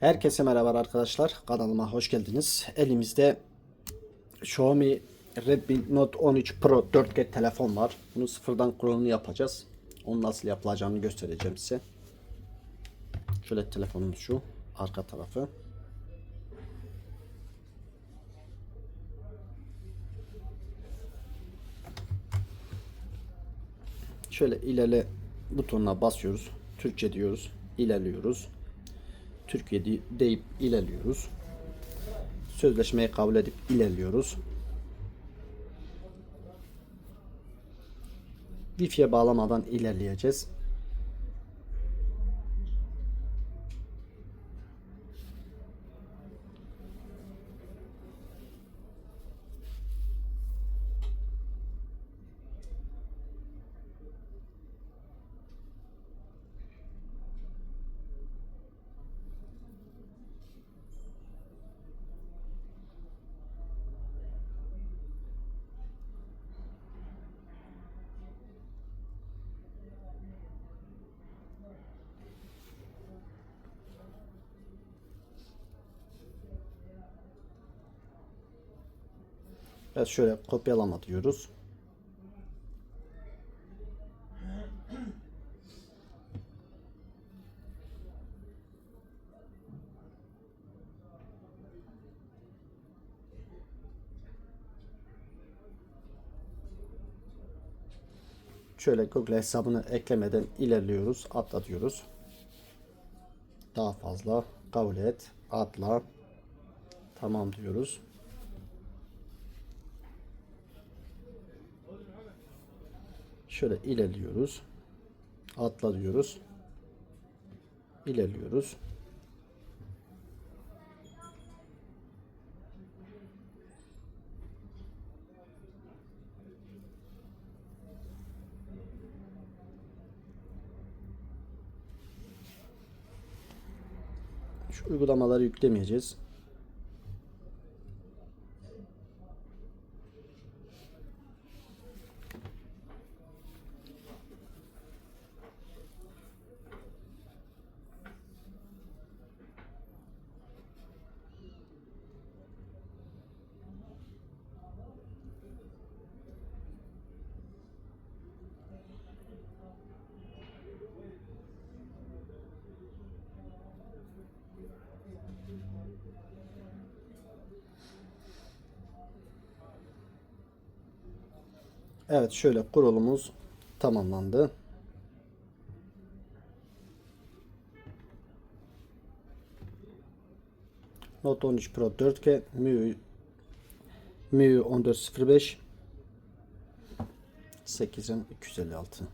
Herkese merhaba arkadaşlar. Kanalıma hoş geldiniz. Elimizde Xiaomi Redmi Note 13 Pro 4G telefon var. Bunu sıfırdan kurulumunu yapacağız. Onu nasıl yapılacağını göstereceğim size. Şöyle telefonumuz şu. Arka tarafı. Şöyle ilerle butonuna basıyoruz. Türkçe diyoruz. İlerliyoruz. Türkiye de- deyip ilerliyoruz. Sözleşmeyi kabul edip ilerliyoruz. Wi-Fi'ye bağlamadan ilerleyeceğiz. Evet şöyle kopyalama diyoruz. Şöyle Google hesabını eklemeden ilerliyoruz, atlatıyoruz. Daha fazla kabul et, atla. Tamam diyoruz. Şöyle ilerliyoruz. Atla diyoruz. İlerliyoruz. Şu uygulamaları yüklemeyeceğiz. Evet şöyle kurulumuz tamamlandı. Note 13 Pro 4K MIUI MIUI 1405 8'in 256